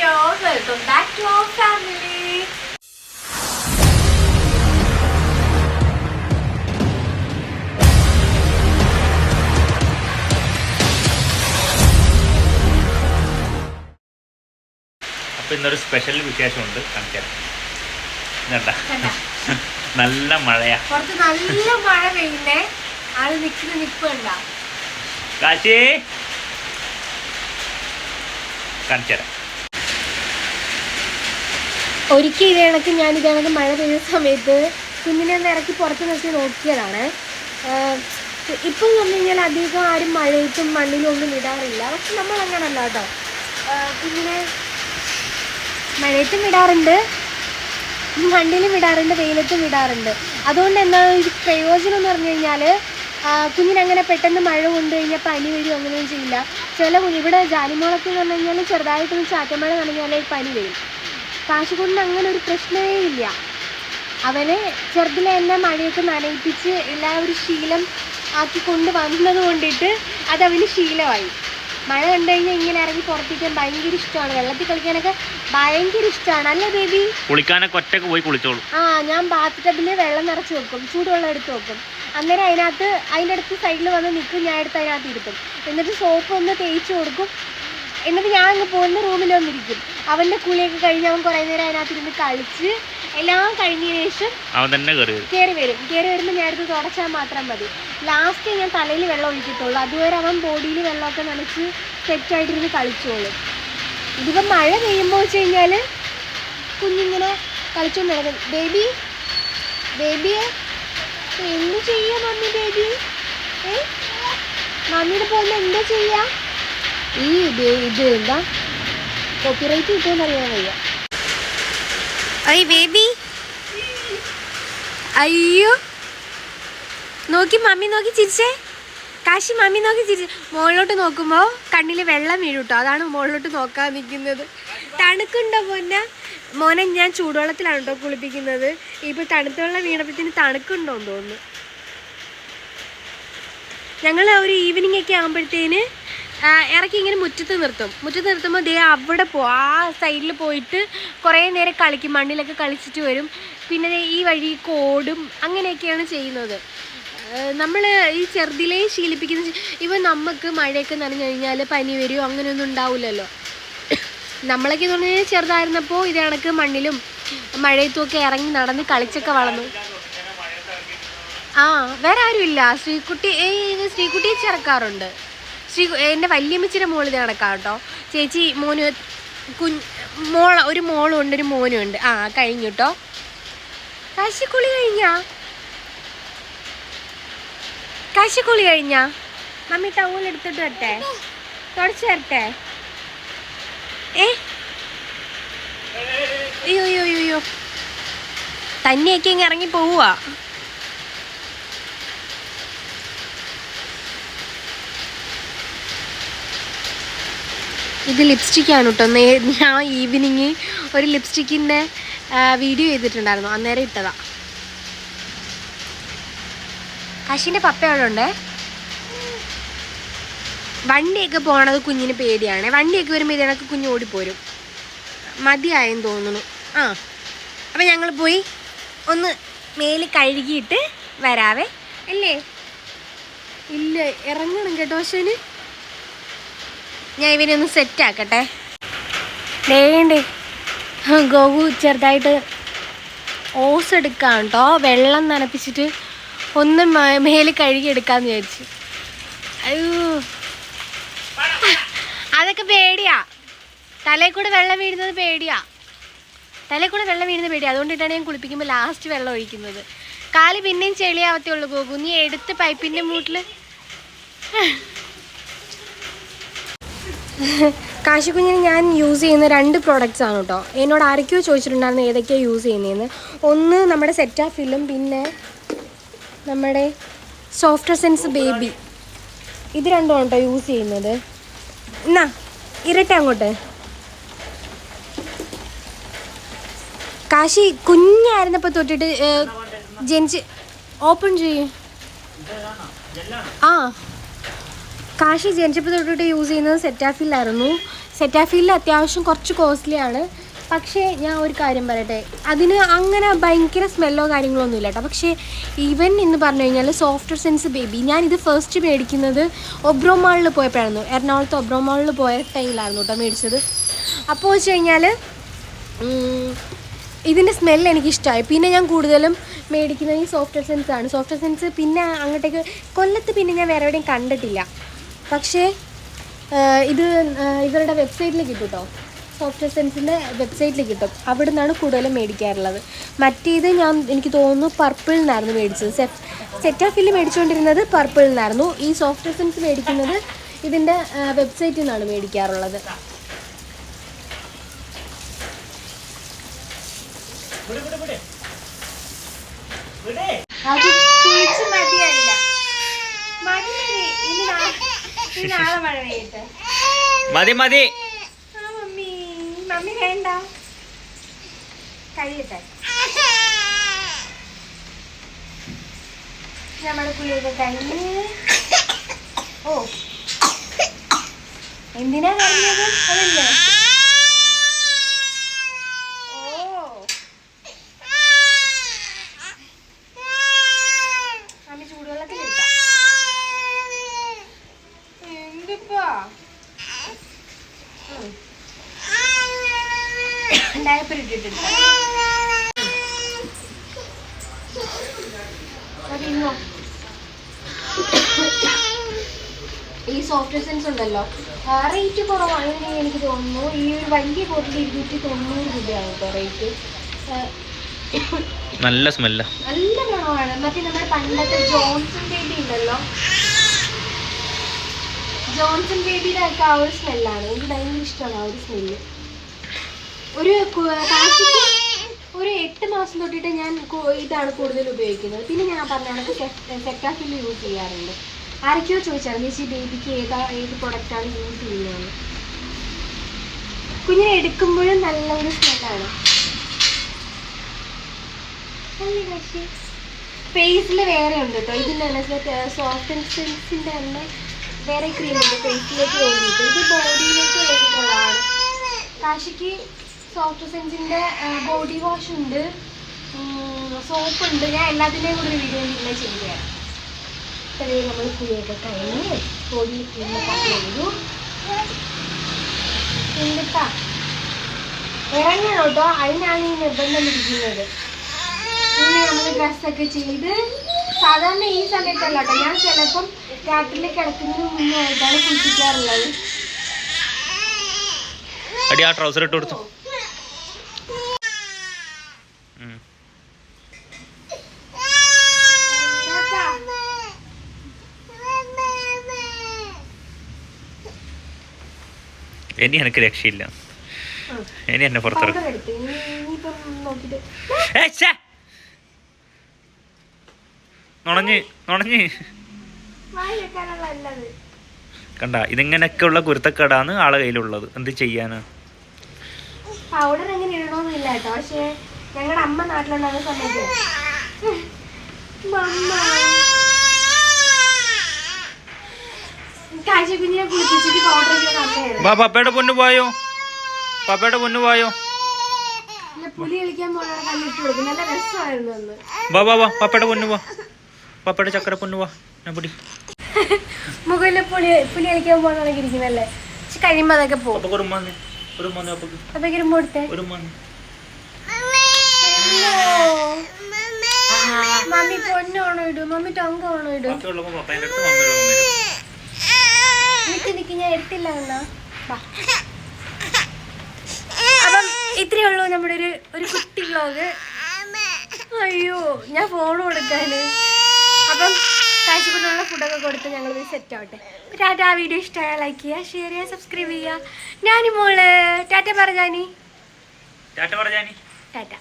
Video welcome back to our family അപ്പോൾ ഇന്നൊരു special വിശേഷമുണ്ട് കാണിക്കാൻ. ഇതണ്ട. കണ്ടാ? നല്ല മഴയാ. കുറച്ച് നല്ല മഴ പെയ്യുന്നേ. ആൾ നിക്കുന്ന നിപ്പ് കണ്ടാ. കാശി. കാണിച്ചു തരാം. ഒരിക്കൽ ഇതേ കണക്ക് ഞാൻ ഇതേ കണക്ക് മഴ പെയ്ത സമയത്ത് കുഞ്ഞിനെ ഒന്ന് ഇറക്കി പുറത്ത് നിർത്തി നോക്കിയതാണ്. ഇപ്പം എന്ന് പറഞ്ഞു കഴിഞ്ഞാൽ അധികം ആരും മഴയത്തും മണ്ണിലും ഒന്നും ഇടാറില്ല. പക്ഷെ നമ്മൾ അങ്ങനല്ല കേട്ടോ. കുഞ്ഞിനെ മഴയത്തും ഇടാറുണ്ട് മണ്ണിലും ഇടാറുണ്ട് വെയിലത്തും ഇടാറുണ്ട്. അതുകൊണ്ട് എന്താ ഒരു പ്രയോജനം എന്ന് പറഞ്ഞു കഴിഞ്ഞാൽ കുഞ്ഞിനങ്ങനെ പെട്ടെന്ന് മഴ കൊണ്ടു കഴിഞ്ഞാൽ പനി വരും അങ്ങനെയൊന്നും ചെയ്യില്ല. ചില ഇവിടെ ജാലിമോളൊക്കെ എന്ന് പറഞ്ഞു കഴിഞ്ഞാൽ ചെറുതായിട്ടൊന്ന് ചാറ്റമഴ നനഞ്ഞാലേ പനി വരും. കാശുകൊണ്ടിന് അങ്ങനെ ഒരു പ്രശ്നമേ ഇല്ല. അവനെ ചെറുതിലെ എന്നെ മഴയൊക്കെ നനയിപ്പിച്ച് ഒരു ശീലം ആക്കി കൊണ്ട് വന്നത് കൊണ്ടിട്ട് അതവന് ശീലമായി. മഴ കണ്ടു കഴിഞ്ഞാൽ ഇങ്ങനെ ഇറങ്ങി പുറത്തേക്കാൻ ഭയങ്കര ഇഷ്ടമാണ്. വെള്ളത്തിൽ കളിക്കാനൊക്കെ ഭയങ്കര ഇഷ്ടമാണ്. അല്ലേ ബേബി? കുളിക്കാനൊക്കെ ഒറ്റയ്ക്ക് പോയി കുളിച്ചോളൂ. ആ ഞാൻ ബാത്ത് ടബിൽ വെള്ളം നിറച്ച് വെക്കും. ചൂടുവെള്ളം എടുത്ത് വെക്കും. അന്നേരം അതിനകത്ത് അതിന്റെ അടുത്ത് സൈഡിൽ വന്ന് നിൽക്കും ഞാൻ എടുത്ത് അതിനകത്ത് ഇരുത്തും. എന്നിട്ട് സോപ്പ് ഒന്ന് തേച്ച് കൊടുക്കും. എന്നിട്ട് ഞാൻ അങ്ങ് പോകുന്ന റൂമിൽ വന്നിരിക്കും. അവന്റെ കുളിയൊക്കെ കഴിഞ്ഞ് അവൻ കുറേ നേരം അതിനകത്ത് ഇരുന്ന് കളിച്ച് എല്ലാം കഴിഞ്ഞതിന് ശേഷം അവൻ തന്നെ കയറി വരും. കയറി വരും. കയറി വരുമ്പോൾ ഞാൻ എടുത്ത് തുടച്ചാൽ മാത്രം മതി. ലാസ്റ്റ് ഞാൻ തലയിൽ വെള്ളം ഒഴിക്കത്തുള്ളൂ. അതുവരെ അവൻ ബോഡിയിൽ വെള്ളമൊക്കെ നനച്ച് സെറ്റായിട്ടിരുന്ന് കളിച്ചോളും. ഇതിപ്പോൾ മഴ പെയ്യുമ്പോൾ വെച്ച് കഴിഞ്ഞാൽ കുഞ്ഞിങ്ങനെ കളിച്ചോണ്ട് നടക്കും. ബേബി ബേബിയെ എന്ത് ചെയ്യാ മമ്മി ബേബി ഏ? മമ്മിയുടെ പോകുമ്പോൾ എന്താ ചെയ്യാ? ഈ ബേ- ഇത് എന്താ കോപ്പിറൈറ്റ് കിട്ടുമെന്ന് അറിയാൻ വയ്യ. ഐ ബേബി അയ്യോ. നോക്കി മമ്മി നോക്കി ചിരിച്ചേ. കാശി മമ്മി നോക്കി ചിരിച്ച് മുകളിലോട്ട് നോക്കുമ്പോൾ കണ്ണിൽ വെള്ളം വീഴും കേട്ടോ അതാണ് മുകളിലോട്ട് നോക്കാൻ നിൽക്കുന്നത് തണുക്കുണ്ടോ മോന മോനെ ഞാൻ ചൂടുവെള്ളത്തിലാണ് കേട്ടോ കുളിപ്പിക്കുന്നത്. ഇപ്പോൾ തണുത്ത വെള്ളം വീണപ്പോഴത്തേന് തണുക്കുണ്ടോ എന്ന് തോന്നുന്നു. ഞങ്ങൾ ഒരു ഈവനിങ് ഒക്കെ ആകുമ്പോഴത്തേന് ഇറക്കി ഇങ്ങനെ മുറ്റത്ത് നിർത്തും. മുറ്റത്ത് നിർത്തുമ്പോൾ ദേ അവിടെ പോ ആ സൈഡിൽ പോയിട്ട് കുറേ നേരം കളിക്കും. മണ്ണിലൊക്കെ കളിച്ചിട്ട് വരും. പിന്നെ ഈ വഴി കോടും അങ്ങനെയൊക്കെയാണ് ചെയ്യുന്നത്. നമ്മൾ ഈ ചെറുതിലേ ശീലിപ്പിക്കുന്ന ഇവ നമുക്ക് മഴയൊക്കെ നനഞ്ഞു കഴിഞ്ഞാൽ പനി വരുമോ അങ്ങനെയൊന്നും ഉണ്ടാവില്ലല്ലോ നമ്മളൊക്കെ എന്ന് പറഞ്ഞാൽ ചെറുതായിരുന്നപ്പോൾ ഇത് കണക്ക് മണ്ണിലും മഴയത്തും ഒക്കെ ഇറങ്ങി നടന്ന് കളിച്ചൊക്കെ വളർന്നു. ആ വേറെ ആരുമില്ല. ശ്രീകുട്ടി ശ്രീകുട്ടിയെ ചേർക്കാറുണ്ട്. ശ്രീ എന്റെ വല്യമ്മച്ചിയുടെ മോളിൽ നടക്കാം കേട്ടോ ചേച്ചി മോന് കുഞ്ഞ് മോള ഒരു മോളും ഉണ്ട് ഒരു മോനും ഉണ്ട് ആ കഴിഞ്ഞു കേട്ടോ കാശിക്കുളി കഴിഞ്ഞാ? കാശിക്കുളി കഴിഞ്ഞാ? മമ്മി ടൗൽ എടുത്തിട്ട് വരട്ടെ. തുടച്ചു വരട്ടെ. ഏ? അയ്യോ അയ്യോ അയ്യോ തന്നെയൊക്കെ ഇറങ്ങി പോവുക ഇത് ലിപ്സ്റ്റിക്കാണ് കേട്ടോ ഞാൻ ഈവനിങ് ഒരു ലിപ്സ്റ്റിക്കിന്റെ വീഡിയോ ചെയ്തിട്ടുണ്ടായിരുന്നു. അന്നേരം ഇട്ടതാ. കശിന്റെ പപ്പ അവിടെ ഉണ്ട്? വണ്ടിയൊക്കെ പോണത് കുഞ്ഞിന് പേടിയാണ്. വണ്ടിയൊക്കെ വരുമ്പോൾ ഇതിനൊക്കെ കുഞ്ഞ് ഓടിപ്പോരും. മതിയായെന്ന് തോന്നുന്നു. ആ അപ്പം ഞങ്ങൾ പോയി ഒന്ന് മേൽ കഴുകിയിട്ട് വരാവേ. അല്ലേ? ഇല്ല ഇറങ്ങണം കേട്ടോ അശ്വന്. ഞാൻ ഇവനെ ഒന്ന് സെറ്റ് ആക്കട്ടെ. വേണ്ടേ ഗോകു ചെറുതായിട്ട് ഓസ് എടുക്കാം കേട്ടോ വെള്ളം നനപ്പിച്ചിട്ട് ഒന്ന് മേൽ കഴുകി എടുക്കാന്ന് വിചാരിച്ചു. അയ്യോ. അതൊക്കെ പേടിയാ. തലയിൽ കൂടെ വെള്ളം വീഴുന്നത് പേടിയാ. തലയിൽ കൂടെ വെള്ളം വീഴുന്നത് പേടിയാ. അതുകൊണ്ടിട്ടാണ് ഞാൻ കുളിപ്പിക്കുമ്പോൾ ലാസ്റ്റ് വെള്ളം ഒഴിക്കുന്നത്. കാൽ പിന്നെയും ചെളിയാവത്തേ ഉള്ളൂ ഗോകു നീ എടുത്ത് പൈപ്പിന്റെ മൂട്ടിൽ കാശിക്കുഞ്ഞിന് ഞാൻ യൂസ് ചെയ്യുന്ന രണ്ട് പ്രോഡക്റ്റ്സ് ആണ് കേട്ടോ എന്നോട് ആരൊക്കെയോ ചോദിച്ചിട്ടുണ്ടായിരുന്നു ഏതൊക്കെയാണ് യൂസ് ചെയ്യുന്നതെന്ന് ഒന്ന് നമ്മുടെ സെറ്റാഫിലും പിന്നെ നമ്മുടെ സോഫ്റ്റ് സെൻസ് ബേബി ഇത് രണ്ടുമാണ് കേട്ടോ യൂസ് ചെയ്യുന്നത്. എന്നാ ഇരട്ടെ അങ്ങോട്ട്. കാശി കുഞ്ഞായിരുന്നപ്പോൾ തൊട്ടിട്ട് ജനിച്ച് ഓപ്പൺ ചെയ്യും. ആ. കാശി ജനിച്ചപ്പോൾ തൊട്ടിട്ട് യൂസ് ചെയ്യുന്നത് സെറ്റാഫിലായിരുന്നു സെറ്റാഫീലിൽ അത്യാവശ്യം കുറച്ച് കോസ്റ്റ്ലിയാണ്. പക്ഷേ ഞാൻ ഒരു കാര്യം പറയട്ടെ. അതിന് അങ്ങനെ ഭയങ്കര സ്മെല്ലോ കാര്യങ്ങളോ ഒന്നും ഇല്ല കേട്ടോ. പക്ഷേ ഈവൻ എന്ന് പറഞ്ഞു കഴിഞ്ഞാൽ സോഫ്റ്റ് സെൻസ് ബേബി. ഞാനിത് ഫസ്റ്റ് മേടിക്കുന്നത് ഒബ്രോ മാളിൽ പോയപ്പോഴായിരുന്നു. എറണാകുളത്ത് ഒബ്രോ മാളിൽ പോയ ടൈമിലായിരുന്നു കേട്ടോ മേടിച്ചത്. അപ്പോൾ വെച്ച് കഴിഞ്ഞാൽ ഇതിന്റെ സ്മെല്ല് എനിക്കിഷ്ടമായി പിന്നെ ഞാൻ കൂടുതലും മേടിക്കുന്നത് ഈ സെൻസ് ആണ് സോഫ്റ്റ്വെയർ സെൻസ് പിന്നെ അങ്ങോട്ടേക്ക് കൊല്ലത്ത് പിന്നെ ഞാൻ വേറെ എവിടെയും കണ്ടിട്ടില്ല. പക്ഷേ ഇത് ഇവരുടെ വെബ്സൈറ്റിൽ കിട്ടും കേട്ടോ സോഫ്റ്റ്വെയർ സെൻസിന്റെ വെബ്സൈറ്റിൽ കിട്ടും. അവിടെ നിന്നാണ് കൂടുതലും മേടിക്കാറുള്ളത്. മറ്റേത് ഞാൻ എനിക്ക് തോന്നുന്നു പർപ്പിൾ നിന്നായിരുന്നു മേടിച്ചത്. സെറ്റ് സെറ്റാഫിൽ മേടിച്ചുകൊണ്ടിരുന്നത് പർപ്പിൾ നിന്നായിരുന്നു ഈ സോഫ്റ്റ്വെയർ സെൻസ് മേടിക്കുന്നത് ഇതിന്റെ വെബ്സൈറ്റിൽ നിന്നാണ് മേടിക്കാറുള്ളത്. അത് മതിയല്ല. മതി മതി. ഇനി മതി മതി. മമ്മി. മമ്മി വേണ്ട. കഴിയട്ടെ. നമ്മുടെ കുളിയൊക്കെ കഴിഞ്ഞ്. ഓ. എന്തിനാ കഴിഞ്ഞത് അതല്ലേ ഓ മമ്മി ചൂടുവെള്ളത്തിൽ എടുക്കാം എന്തിപ്പാ ഇട്ടിട്ടുണ്ട് ഈ സോഫ്റ്റ് സെൻസ് ഉണ്ടല്ലോ. റേറ്റ് കുറവാണ് എനിക്ക് തോന്നുന്നു. ഈ ഒരു വലിയ ബോട്ടിൽ ഇരുന്നൂറ്റി തൊണ്ണൂറ് രൂപയാണ് കേട്ടോ റേറ്റ് നല്ല സ്മെല്ല നല്ല മണമാണ് മറ്റേ നമ്മുടെ പണ്ടത്തെ ജോൺസൺ ബേബി ഉണ്ടല്ലോ. ജോൺസൺ ബേബിയുടെ ഒക്കെ ആ ഒരു സ്മെല്ലാണ് എനിക്ക് ഭയങ്കര ഇഷ്ടമാണ് ആ ഒരു സ്മെല്ല് ഒരു കാശിക്ക് ഒരു എട്ട് മാസം തൊട്ടിട്ട് ഞാൻ ഇതാണ് കൂടുതൽ ഉപയോഗിക്കുന്നത്. പിന്നെ ഞാൻ പറഞ്ഞ കണക്ക് യൂസ് ചെയ്യാറുണ്ട്. ആരൊക്കെയോ ചോദിച്ചായിരുന്നു ചേച്ചി ബേബിക്ക് ഏതാ ഏത് പ്രൊഡക്റ്റാണ് യൂസ് ചെയ്യുന്നതെന്ന്? കുഞ്ഞിനെ എടുക്കുമ്പോഴും നല്ലൊരു സ്മെല്ലാണ് ഫേസിൽ വേറെ ഉണ്ട് കേട്ടോ ഇതിന്റെ തന്നെ സോഫ്റ്റ് സെൻസിന്റെ തന്നെ വേറെ ക്രീം ഉണ്ട്. ഫേസിലേക്ക് വേണ്ടിയിട്ട്. ഇത് ബോഡിയിലേക്ക് വേണ്ടിയിട്ടുള്ളതാണ്. കാശിക്ക് സോഫ്റ്റ് സെൻസിന്റെ ബോഡി വാഷ് ഉണ്ട്. സോപ്പ് ഉണ്ട്. ഞാൻ എല്ലാത്തിന്റെയും കൂടി ഒരു വീഡിയോ ഇങ്ങനെ ചെയ്യുകയാണ്. തരാം ഇത്രയും നമ്മൾ കുഴിയൊക്കെ കഴിഞ്ഞ് ബോഡി ചെയ്തു. എന്നിട്ടാ ഇറങ്ങണം കേട്ടോ അതിനാണ് ഈ നിർബന്ധം ഇരിക്കുന്നത്. പിന്നെ നമ്മൾ ഡ്രസ്സൊക്കെ ചെയ്ത് സാധാരണ ഈ സമയത്തല്ല കേട്ടോ ഞാൻ ചിലപ്പം രാത്രിയിൽ കിടക്കുന്നതിന് മുന്നേ ആയിട്ടാണ് കുളിപ്പിക്കാറുള്ളത്. അടി ആ ട്രൗസർ ഇട്ട് കൊടുത്തു. ഇനി എനിക്ക് രക്ഷയില്ല. ഇനി എന്നെ പുറത്തിറക്കും. കണ്ട ഇതിങ്ങനൊക്കെ ഉള്ള. നുണഞ്ഞ് നുണഞ്ഞ്. കണ്ട ഇതിങ്ങനെയൊക്കെയുള്ള കുരുത്തക്കേടാണ് ആളെ കയ്യിലുള്ളത്. എന്ത് ചെയ്യാനാ? പൗഡർ എങ്ങനെ ഇടണമെന്നില്ല കേട്ടോ. പക്ഷേ ഞങ്ങളുടെ അമ്മ നാട്ടിലുണ്ടാകുന്ന സമയത്ത് മമ്മ കാഴ്ച കുഞ്ഞിനെ കുളിപ്പിച്ചിട്ട് പൗഡർ ഇടുന്ന അമ്മയായിരുന്നു വാ പപ്പയുടെ പൊന്നു പോയോ? പപ്പയുടെ പൊന്നു പോയോ? വാ വാ വാ പപ്പയുടെ പൊന്നു വാ. പപ്പയുടെ ചക്കര പൊന്നു വാ. ഞാൻ പിടി. മുകളിൽ പുലി പുലി കളിക്കാൻ പോകണമെങ്കിൽ ഇരിക്കുന്നല്ലേ പക്ഷെ കഴിയുമ്പോൾ അതൊക്കെ പോകും. അപ്പൊ കൊടുത്തേ. മമ്മി പൊന്നാണോ ഇടും. മമ്മി ടങ്കാണോ ഇടും പപ്പയുള്ളപ്പോ പപ്പേന്റെ അടുത്ത് മമ്മിയുടെ മമ്മിയുടെ നിക്ക് നിക്ക് ഞാൻ എടുത്തില്ല എന്നാ വാ. അപ്പം ഇത്രയേ ഉള്ളൂ നമ്മുടെ ഒരു ഒരു കുട്ടി വ്ലോഗ് അയ്യോ ഞാൻ ഫോൺ കൊടുക്കാന്. അപ്പം കാശിക്കുള്ള ഫുഡൊക്കെ കൊടുത്ത് ഞങ്ങൾ സെറ്റ് ആവട്ടെ. ടാറ്റ ആ വീഡിയോ ഇഷ്ടമായ ലൈക്ക് ചെയ്യുക ഷെയർ ചെയ്യുക സബ്സ്ക്രൈബ് ചെയ്യുക. ഞാനി മോൾ. ടാറ്റ പറഞ്ഞാനി ടാറ്റ പറഞ്ഞാനി ടാറ്റ.